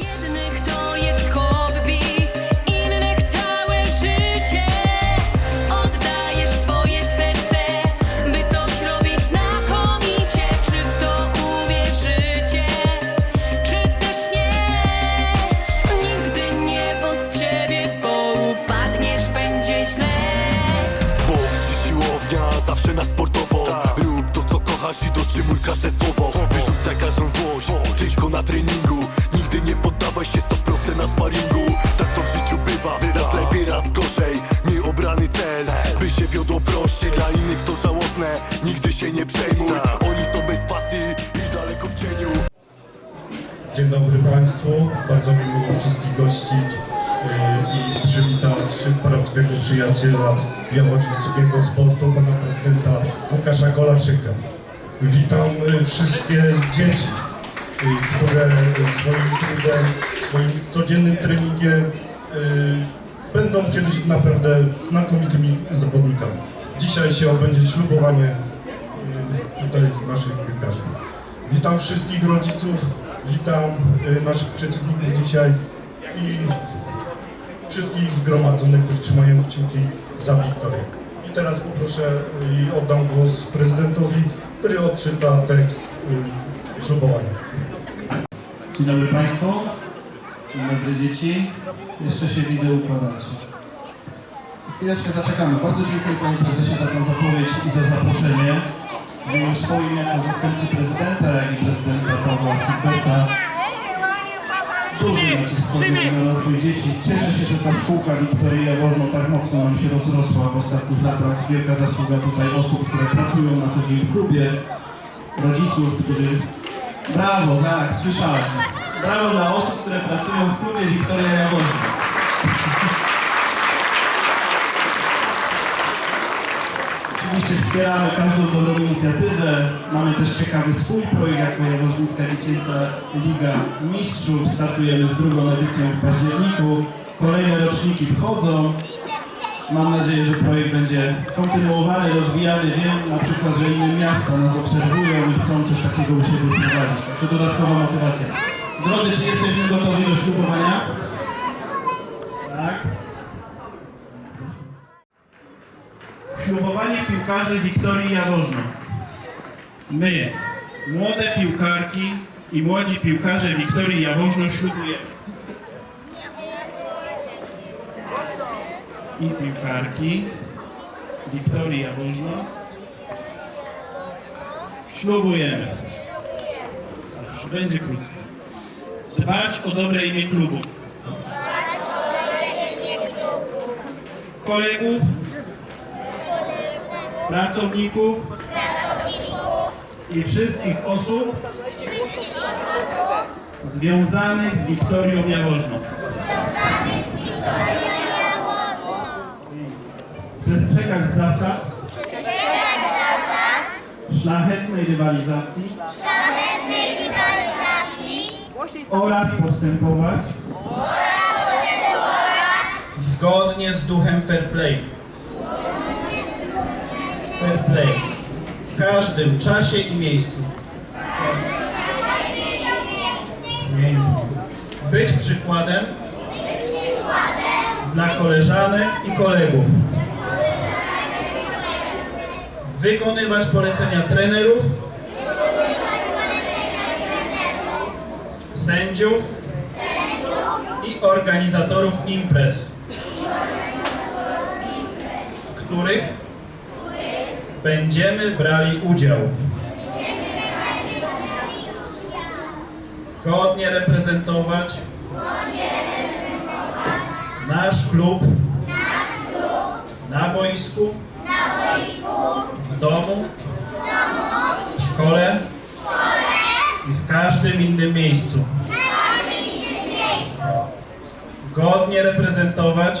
Jednych to jest hobby, innych całe życie. Oddajesz swoje serce, by coś robić znakomicie. Czy w to uwierzycie, czy też nie? Nigdy nie wątp w siebie, bo upadniesz, będzie źle. Boks i siłownia, zawsze na sportowo Rób to co kochasz i dotrzymuj każde słowo prościej Dla innych to żałosne, nigdy się nie przejmuj Oni są bez pasji i daleko w cieniu Dzień dobry Państwu. Bardzo mi miło wszystkich gościć yy, i przywitać prawdziwego przyjaciela jaworznickiego sportu, pana prezydenta Łukasza Kolarczyka. Witam wszystkie dzieci, yy, które swoim trudem, swoim codziennym treningiem yy, będą kiedyś naprawdę znakomitymi zawodnikami. Dzisiaj się odbędzie ślubowanie yy, tutaj naszych piłkarzy. Witam wszystkich rodziców, witam y, naszych przeciwników dzisiaj i wszystkich zgromadzonych, którzy trzymają kciuki za Wiktorię. I teraz poproszę y, i oddam głos prezydentowi, który odczyta tekst y, ślubowania. Dzień dobry Państwu. Dzień dobry dzieci. Jeszcze się widzę, układacie. Chwileczkę zaczekamy. Bardzo dziękuję Panie Prezesie za tę zapowiedź i za zaproszenie. W imieniu swoim jako zastępcy prezydenta, jak i prezydenta Pawła Sygberta duży nacisk na rozwój dzieci. Cieszę się, że ta szkółka Wiktoria Jaworzno tak mocno nam się rozrosła w ostatnich latach. Wielka zasługa tutaj osób, które pracują na co dzień w klubie, rodziców, którzy... Brawo, tak, słyszałem. Brawo dla osób, które pracują w klubie Wiktoria Jaworzno. Oczywiście wspieramy każdą dobrą inicjatywę. Mamy też ciekawy swój projekt jako Jaworznicka Dziecięca Liga Mistrzów. Startujemy z drugą edycją w październiku. Kolejne roczniki wchodzą. Mam nadzieję, że projekt będzie kontynuowany, rozwijany. Wiem na przykład, że inne miasta nas obserwują i chcą coś takiego u siebie wprowadzić. Także dodatkowa motywacja. Drodzy, czy jesteśmy gotowi do ślubowania? Tak. Ślubowanie piłkarzy Wiktorii Jaworzno. My, młode piłkarki i młodzi piłkarze Wiktorii Jaworzno ślubujemy. I piłkarki Wiktorii Jaworzno ślubujemy. Będzie krótko. Dbać o dobre imię klubu. Kolegów pracowników i wszystkich osób związanych z Wiktorią Jaworzną. Przestrzegać zasad szlachetnej rywalizacji oraz postępować zgodnie z duchem fair play. Fair play. W każdym czasie i miejscu. Być przykładem dla koleżanek i kolegów. Wykonywać polecenia trenerów, sędziów i organizatorów imprez, w których będziemy brali udział. Godnie reprezentować. Nasz klub. Na boisku, w domu, w szkole. I w każdym innym miejscu. Godnie reprezentować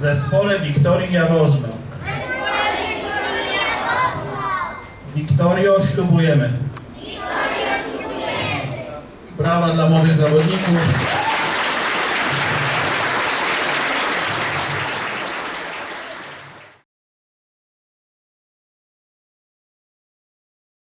zespole Wiktorii Jaworzno. Wiktorio, ślubujemy. Brawa dla młodych zawodników.